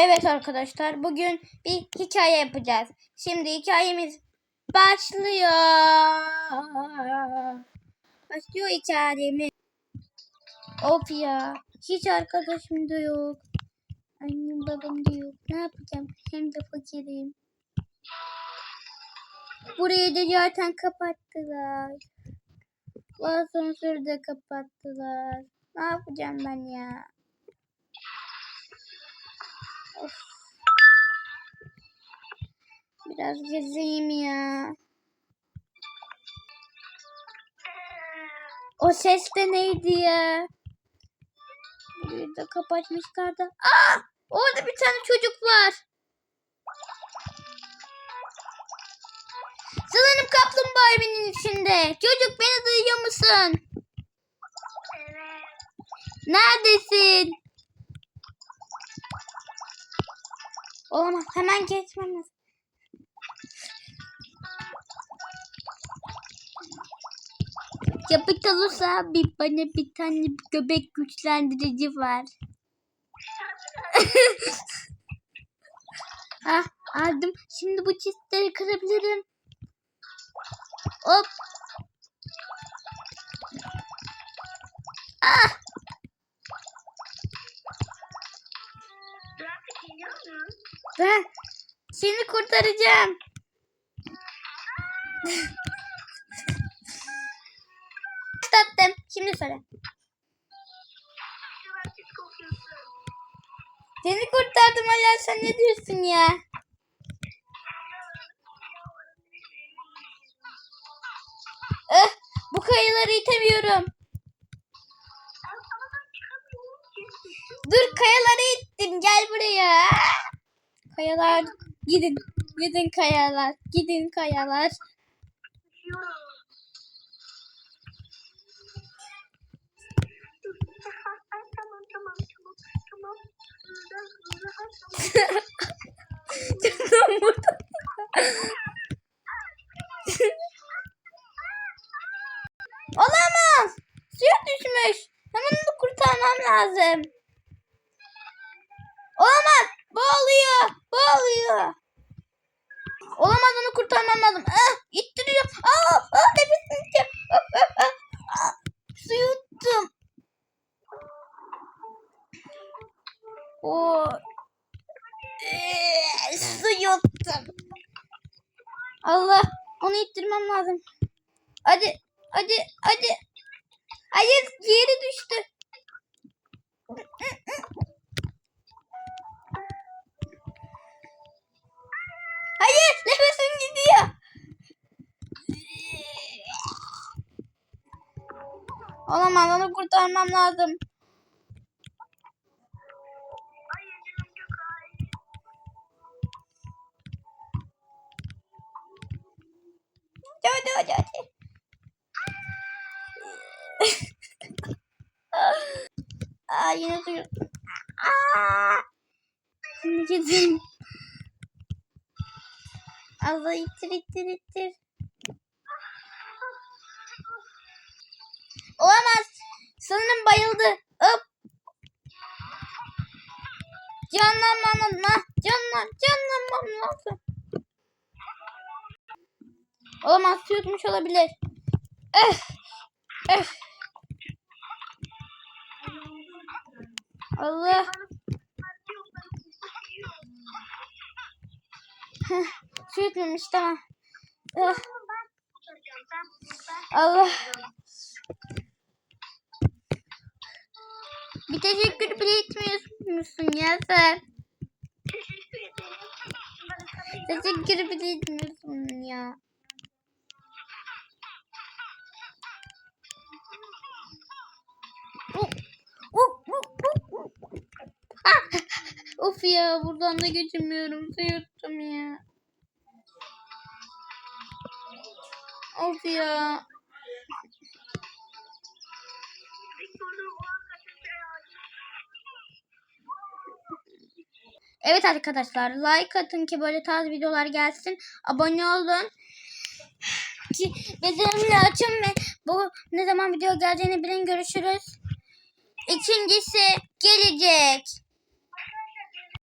Evet arkadaşlar bugün bir hikaye yapacağız. Şimdi hikayemiz başlıyor. Başlıyor hikayemiz. Of ya hiç arkadaşım da yok. Annem babam da yok. Ne yapacağım? Hem de fakirim. Burayı da zaten kapattılar. Bu asansörü de kapattılar. Ne yapacağım ben ya? Biraz gezeyim ya. O ses de neydi ya? Burayı da kapatmışlar da. Aa! Orada bir tane çocuk var. Sanırım kaplumbağa evinin içinde. Çocuk beni duyuyor musun? Neredesin? Olamaz. Hemen geçmem lazım. Yapıt olursa bir bana bir tane göbek güçlendirici var. ah aldım. Şimdi bu çizgileri kırabilirim. Hop. Ah. Ben seni kurtaracağım. Tatlım. Şimdi söyle. Seni kurtardım hala sen ne diyorsun ya? Eh, bu kayaları itemiyorum. Dur kayaları ittim gel buraya. Kayalar gidin. Gidin kayalar. Gidin kayalar. Olamaz. Suya düşmüş. Hemen onu kurtarmam lazım. Olamaz. Boğuluyor. Boğuluyor. Olamaz onu kurtarmam lazım. Ah, ittiriyor. Aa, aa, nefesim tutuyor. Ah, ah, ah, ah. Su yuttum. O Ee, su yuttum. Allah onu ittirmem lazım. Hadi hadi hadi. Hayır yeri düştü. Hayır nefesim gidiyor. Olamaz onu kurtarmam lazım. Hadi hadi hadi. Aa yine suyu. Aa. Şimdi gidin. Allah ittir ittir ittir. Olamaz. Sanırım bayıldı. Hop. Canlanmam lazım. Canlan, canlanmam lazım. Olamaz su yutmuş olabilir. Eh. Eh. Allah. Su yutmamış tamam. Eh. Allah. Bir teşekkür bile etmiyorsun ya sen. Teşekkür bile etmiyorsun ya. Of ya buradan da geçemiyorum. Yuttum ya. Of ya. Evet arkadaşlar like atın ki böyle tarz videolar gelsin. Abone olun. Ki bildirimleri açın ve bu ne zaman video geleceğini bilin görüşürüz. İkincisi gelecek.